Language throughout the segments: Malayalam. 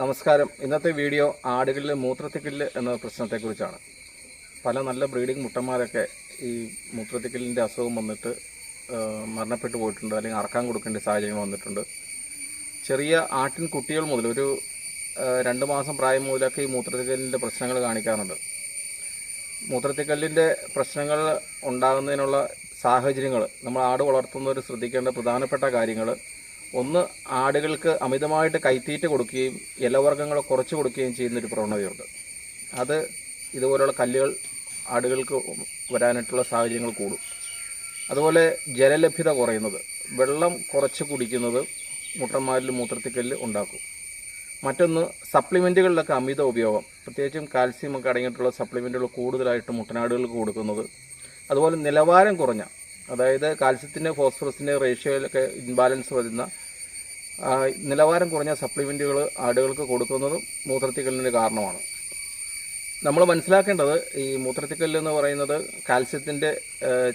നമസ്കാരം. ഇന്നത്തെ വീഡിയോ ആടുകളിൽ മൂത്രത്തിക്കില്ല് എന്ന പ്രശ്നത്തെക്കുറിച്ചാണ്. പല നല്ല ബ്രീഡിംഗ് മുട്ടന്മാരൊക്കെ ഈ മൂത്രത്തിക്കില്ലിന്റെ അസുഖം വന്നിട്ട് മരണപ്പെട്ടു പോയിട്ടുണ്ട് അല്ലെങ്കിൽ അറക്കാൻ കൊടുക്കേണ്ട സാഹചര്യം വന്നിട്ടുണ്ട്. ചെറിയ ആട്ടിൻ കുട്ടികൾ മുതൽ ഒരു രണ്ട് മാസം പ്രായം മുതലൊക്കെ ഈ മൂത്രത്തിക്കല്ലിന്റെ പ്രശ്നങ്ങൾ കാണിക്കാറുണ്ട്. മൂത്രത്തിക്കല്ലിന്റെ പ്രശ്നങ്ങൾ ഉണ്ടാകുന്നതിനുള്ള സാഹചര്യങ്ങൾ നമ്മൾ ആട് വളർത്തുന്നവർ ശ്രദ്ധിക്കേണ്ട പ്രധാനപ്പെട്ട കാര്യങ്ങൾ ഒന്ന് ആടുകൾക്ക് അമിതമായിട്ട് കൈത്തീറ്റ കൊടുക്കുകയും ഇലവർഗങ്ങൾ കുറച്ച് കൊടുക്കുകയും ചെയ്യുന്നൊരു പ്രവണതയുണ്ട്. അത് ഇതുപോലെയുള്ള കല്ലുകൾ ആടുകൾക്ക് വരാനായിട്ടുള്ള സാഹചര്യങ്ങൾ കൂടും. അതുപോലെ ജലലഭ്യത കുറയുന്നത് വെള്ളം കുറച്ച് കുടിക്കുന്നത് മുട്ടന്മാരിൽ മൂത്രത്തിക്കല്ല് ഉണ്ടാക്കും. മറ്റൊന്ന് സപ്ലിമെന്റുകളിലൊക്കെ അമിത ഉപയോഗം പ്രത്യേകിച്ചും കാൽസ്യം ഒക്കെ അടങ്ങിയിട്ടുള്ള സപ്ലിമെന്റുകൾ കൂടുതലായിട്ട് മുട്ടനാടുകൾക്ക് കൊടുക്കുന്നത്. അതുപോലെ നിലവാരം കുറഞ്ഞ അതായത് കാൽസ്യത്തിന്റെ ഫോസ്ഫറസിന്റെ റേഷ്യോയിലൊക്കെ ഇൻബാലൻസ് വരുന്ന നിലവാരം കുറഞ്ഞ സപ്ലിമെന്റുകൾ ആടുകൾക്ക് കൊടുക്കുന്നതും മൂത്രത്തിക്കല്ലിന് കാരണമാണ്. നമ്മൾ മനസ്സിലാക്കേണ്ടത് ഈ മൂത്രത്തിക്കല്ല് എന്ന് പറയുന്നത് കാൽസ്യത്തിന്റെ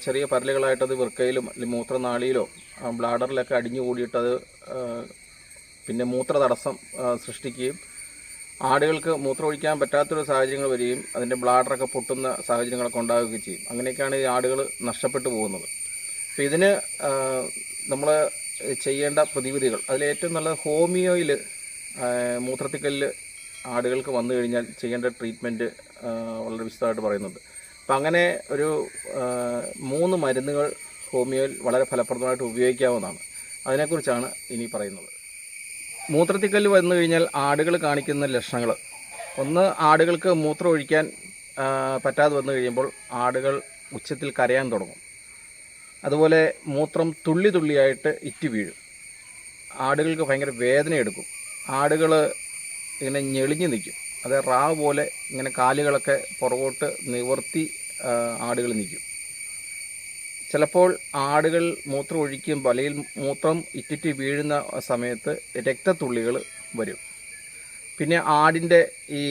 ചെറിയ പരലുകളായിട്ടത് വൃക്കയിലും മൂത്രനാളിയിലോ ബ്ലാഡറിലൊക്കെ അടിഞ്ഞു കൂടിയിട്ട് അത് പിന്നെ മൂത്ര തടസ്സം സൃഷ്ടിക്കുകയും ആടുകൾക്ക് മൂത്രം ഒഴിക്കാൻ പറ്റാത്തൊരു സാഹചര്യങ്ങൾ വരികയും അതിന്റെ ബ്ലാഡറൊക്കെ പൊട്ടുന്ന സാഹചര്യങ്ങളൊക്കെ ഉണ്ടാവുകയും ചെയ്യും. അങ്ങനെയൊക്കെയാണ് ഈ ആടുകൾ നഷ്ടപ്പെട്ടു പോകുന്നത്. അപ്പോൾ ഇതിന് നമ്മൾ ചെയ്യേണ്ട പ്രതിവിധികൾ. അതിലേറ്റവും നല്ലത് ഹോമിയോയിൽ മൂത്രത്തിക്കല്ല് ആടുകൾക്ക് വന്നു കഴിഞ്ഞാൽ ചെയ്യേണ്ട ട്രീറ്റ്മെന്റ് വളരെ വിശദമായിട്ട് പറയുന്നുണ്ട്. അപ്പം അങ്ങനെ ഒരു മൂന്ന് മരുന്നുകൾ ഹോമിയോയിൽ വളരെ ഫലപ്രദമായിട്ട് ഉപയോഗിക്കാവുന്നതാണ്. അതിനെക്കുറിച്ചാണ് ഇനി പറയുന്നത്. മൂത്രത്തിക്കല്ല് വന്നു കഴിഞ്ഞാൽ ആടുകൾ കാണിക്കുന്ന ലക്ഷണങ്ങൾ. ഒന്ന് ആടുകൾക്ക് മൂത്രം ഒഴിക്കാൻ പറ്റാതെ വന്നു കഴിയുമ്പോൾ ആടുകൾ ഉച്ചത്തിൽ കരയാൻ തുടങ്ങും. അതുപോലെ മൂത്രം തുള്ളി തുള്ളിയായിട്ട് ഇറ്റി വീഴും. ആടുകൾക്ക് ഭയങ്കര വേദന എടുക്കും ആടുകൾ ഇങ്ങനെ ഞെളിഞ്ഞു നിൽക്കും. അത് റാ പോലെ ഇങ്ങനെ കാലുകളൊക്കെ പുറകോട്ട് നിവർത്തി ആടുകൾ നിൽക്കും. ചിലപ്പോൾ ആടുകൾ മൂത്രം ഒഴിക്കുമ്പോൾ അല്ലെങ്കിൽ മൂത്രം ഇറ്റിറ്റ് വീഴുന്ന സമയത്ത് രക്തത്തുള്ളികൾ വരും. പിന്നെ ആടിന്റെ ഈ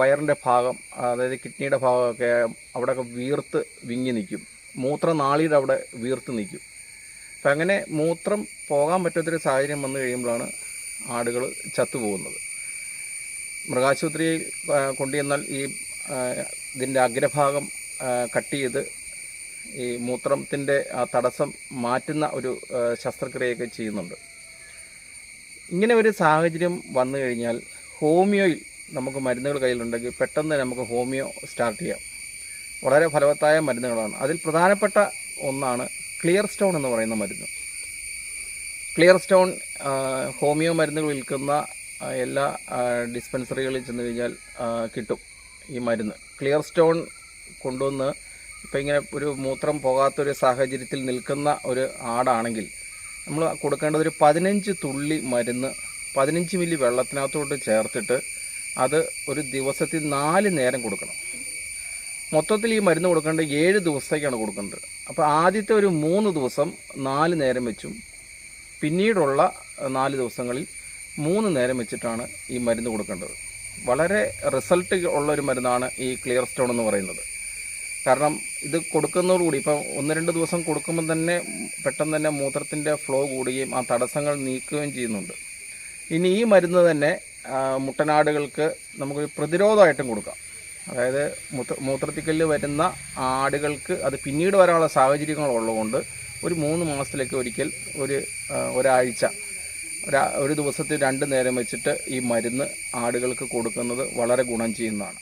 വയറിന്റെ ഭാഗം അതായത് കിഡ്നിയുടെ ഭാഗമൊക്കെ അവിടെയൊക്കെ വീർത്ത് വിങ്ങി നിൽക്കും. മൂത്രനാളിയുടെ അവിടെ വീർത്ത് നിൽക്കും. അപ്പം അങ്ങനെ മൂത്രം പോകാൻ പറ്റാത്തൊരു സാഹചര്യം വന്നു കഴിയുമ്പോഴാണ് ആടുകൾ ചത്തുപോകുന്നത്. മൃഗാശുപത്രിയിൽ കൊണ്ടു കൊണ്ടുചെന്നാൽ ഈ ഇതിന്റെ അഗ്രഭാഗം കട്ട് ചെയ്ത് ഈ മൂത്രത്തിന്റെ ആ തടസ്സം മാറ്റുന്ന ഒരു ശസ്ത്രക്രിയയൊക്കെ ചെയ്യുന്നുണ്ട്. ഇങ്ങനെ ഒരു സാഹചര്യം വന്നു കഴിഞ്ഞാൽ ഹോമിയോയിൽ നമുക്ക് മരുന്നുകൾ കയ്യിലുണ്ടെങ്കിൽ പെട്ടെന്ന് നമുക്ക് ഹോമിയോ സ്റ്റാർട്ട് ചെയ്യാം. വളരെ ഫലവത്തായ മരുന്നുകളാണ്. അതിൽ പ്രധാനപ്പെട്ട ഒന്നാണ് ക്ലിയർ സ്റ്റോൺ എന്ന് പറയുന്ന മരുന്ന്. ക്ലിയർ സ്റ്റോൺ ഹോമിയോ മരുന്നുകൾ വിൽക്കുന്ന എല്ലാ ഡിസ്പെൻസറികളിൽ ചെന്ന് കഴിഞ്ഞാൽ കിട്ടും ഈ മരുന്ന്. ക്ലിയർ സ്റ്റോൺ കൊണ്ടുവന്ന് ഇപ്പം ഇങ്ങനെ ഒരു മൂത്രം പോകാത്തൊരു സാഹചര്യത്തിൽ നിൽക്കുന്ന ഒരു ആടാണെങ്കിൽ നമ്മൾ കൊടുക്കേണ്ടത് ഒരു പതിനഞ്ച് തുള്ളി മരുന്ന് പതിനഞ്ച് മില്ലി വെള്ളത്തിനകത്തോട്ട് ചേർത്തിട്ട് അത് ഒരു ദിവസത്തിൽ നാല് നേരം കൊടുക്കണം. മൊത്തത്തിൽ ഈ മരുന്ന് കൊടുക്കേണ്ടത് ഏഴ് ദിവസത്തേക്കാണ് കൊടുക്കുന്നത്. അപ്പോൾ ആദ്യത്തെ ഒരു മൂന്ന് ദിവസം നാല് നേരം വെച്ചും പിന്നീടുള്ള നാല് ദിവസങ്ങളിൽ മൂന്ന് നേരം വെച്ചിട്ടാണ് ഈ മരുന്ന് കൊടുക്കേണ്ടത്. വളരെ റിസൾട്ട് ഉള്ള ഒരു മരുന്നാണ് ഈ ക്ലിയർ സ്റ്റോൺ എന്ന് പറയുന്നത്. കാരണം ഇത് കൊടുക്കുന്നതോടുകൂടി ഇപ്പം ഒന്ന് രണ്ട് ദിവസം കൊടുക്കുമ്പോൾ തന്നെ പെട്ടെന്ന് തന്നെ മൂത്രത്തിന്റെ ഫ്ലോ കൂടുകയും ആ തടസ്സങ്ങൾ നീക്കുകയും ചെയ്യുന്നുണ്ട്. ഇനി ഈ മരുന്ന് തന്നെ മുട്ടനാടുകൾക്ക് നമുക്കൊരു പ്രതിരോധമായിട്ടും കൊടുക്കാം. അതായത് മൂത്ര മൂത്രത്തിക്കല്ല് വരുന്ന ആടുകൾക്ക് അത് പിന്നീട് വരാനുള്ള സാഹചര്യങ്ങൾ ഉള്ളതുകൊണ്ട് ഒരു മൂന്ന് മാസത്തിലേക്ക് ഒരിക്കൽ ഒരു ഒരാഴ്ച ഒരു ദിവസത്തിൽ രണ്ട് നേരം വെച്ചിട്ട് ഈ മരുന്ന് ആടുകൾക്ക് കൊടുക്കുന്നത് വളരെ ഗുണം ചെയ്യുന്നതാണ്.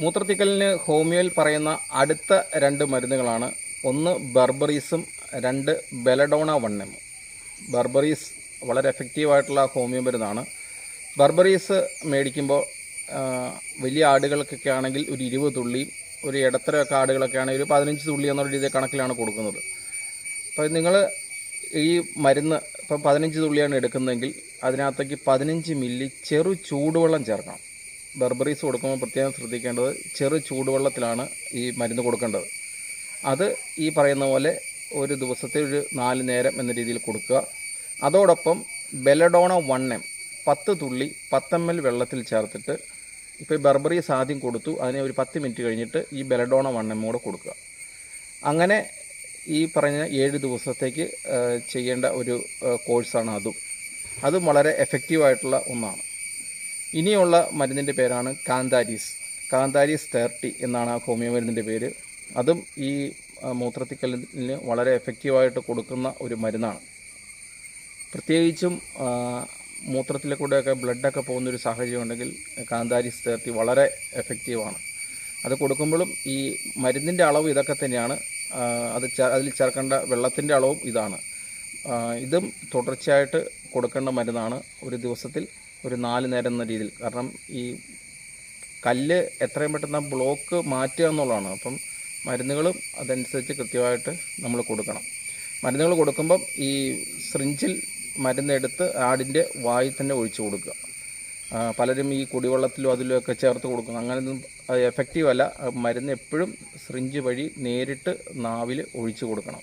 മൂത്രത്തിക്കലിന് ഹോമിയോയിൽ പറയുന്ന അടുത്ത രണ്ട് മരുന്നുകളാണ്. ഒന്ന് ബർബറീസും രണ്ട് ബെലഡോണ വണ്ണെമും ബർബറീസ് വളരെ എഫക്റ്റീവായിട്ടുള്ള ഹോമിയോ മരുന്നാണ്. ബർബറീസ് മേടിക്കുമ്പോൾ വലിയ ആടുകൾക്കൊക്കെ ആണെങ്കിൽ ഒരു ഇരുപത് തുള്ളി ഒരു ഇടത്തരമൊക്കെ ആടുകളൊക്കെ ആണെങ്കിൽ ഒരു പതിനഞ്ച് തുള്ളി എന്നുള്ള രീതിയിൽ കണക്കിലാണ് കൊടുക്കുന്നത്. അപ്പോൾ നിങ്ങൾ ഈ മരുന്ന് ഇപ്പം പതിനഞ്ച് തുള്ളിയാണ് എടുക്കുന്നതെങ്കിൽ അതിനകത്തേക്ക് പതിനഞ്ച് മില്ലി ചെറു ചൂടുവെള്ളം ചേർക്കണം. ബർബറീസ് കൊടുക്കുമ്പോൾ പ്രത്യേകം ശ്രദ്ധിക്കേണ്ടത് ചെറു ചൂടുവെള്ളത്തിലാണ് ഈ മരുന്ന് കൊടുക്കേണ്ടത്. അത് ഈ പറയുന്ന പോലെ ഒരു ദിവസത്തെ ഒരു നാല് നേരം എന്ന രീതിയിൽ കൊടുക്കുക. അതോടൊപ്പം ബെലഡോണ വൺ എം പത്ത് തുള്ളി പത്ത് എം എൽ വെള്ളത്തിൽ ചേർത്തിട്ട് ഇപ്പോൾ ഈ ആദ്യം കൊടുത്തു. അതിനെ ഒരു പത്ത് മിനിറ്റ് കഴിഞ്ഞിട്ട് ഈ ബെലഡോണ വണ്ണം കൂടെ കൊടുക്കുക. അങ്ങനെ ഈ പറഞ്ഞ ഏഴ് ദിവസത്തേക്ക് ചെയ്യേണ്ട ഒരു കോഴ്സാണ് അതും. അതും വളരെ എഫക്റ്റീവായിട്ടുള്ള ഒന്നാണ്. ഇനിയുള്ള മരുന്നിന്റെ പേരാണ് കാന്താരീസ്. കാന്താരീസ് തേർട്ടി എന്നാണ് ആ ഹോമിയോ മരുന്നിന്റെ പേര്. അതും ഈ മൂത്രത്തിക്കല്ലിന് വളരെ എഫക്റ്റീവായിട്ട് കൊടുക്കുന്ന ഒരു മരുന്നാണ്. പ്രത്യേകിച്ചും മൂത്രത്തിലെ കൂടെയൊക്കെ ബ്ലഡൊക്കെ പോകുന്നൊരു സാഹചര്യം ഉണ്ടെങ്കിൽ കാന്താരിസ് തേർട്ടി വളരെ എഫക്റ്റീവാണ്. അത് കൊടുക്കുമ്പോഴും ഈ മരുന്നിന്റെ അളവ് ഇതൊക്കെ തന്നെയാണ്. അത് അതിൽ ചേർക്കേണ്ട വെള്ളത്തിന്റെ അളവും ഇതാണ്. ഇതും തുടർച്ചയായിട്ട് കൊടുക്കേണ്ട മരുന്നാണ്. ഒരു ദിവസത്തിൽ ഒരു നാല് നേരം എന്ന രീതിയിൽ. കാരണം ഈ കല്ല് എത്രയും പെട്ടെന്ന് ബ്ലോക്ക് മാറ്റുക എന്നുള്ളതാണ്. അപ്പം മരുന്നുകളും അതനുസരിച്ച് കൃത്യമായിട്ട് നമ്മൾ കൊടുക്കണം. മരുന്നുകൾ കൊടുക്കുമ്പം ഈ സിറിഞ്ചിൽ മരുന്നെടുത്ത് ആടിന്റെ വായിൽ തന്നെ ഒഴിച്ചു കൊടുക്കുക. പലരും ഈ കുടിവെള്ളത്തിലും അതിലും ഒക്കെ ചേർത്ത് കൊടുക്കും അങ്ങനെയൊന്നും എഫക്റ്റീവ് അല്ല. മരുന്ന് എപ്പോഴും സിറിഞ്ച് വഴി നേരിട്ട് നാവിൽ ഒഴിച്ചു കൊടുക്കണം.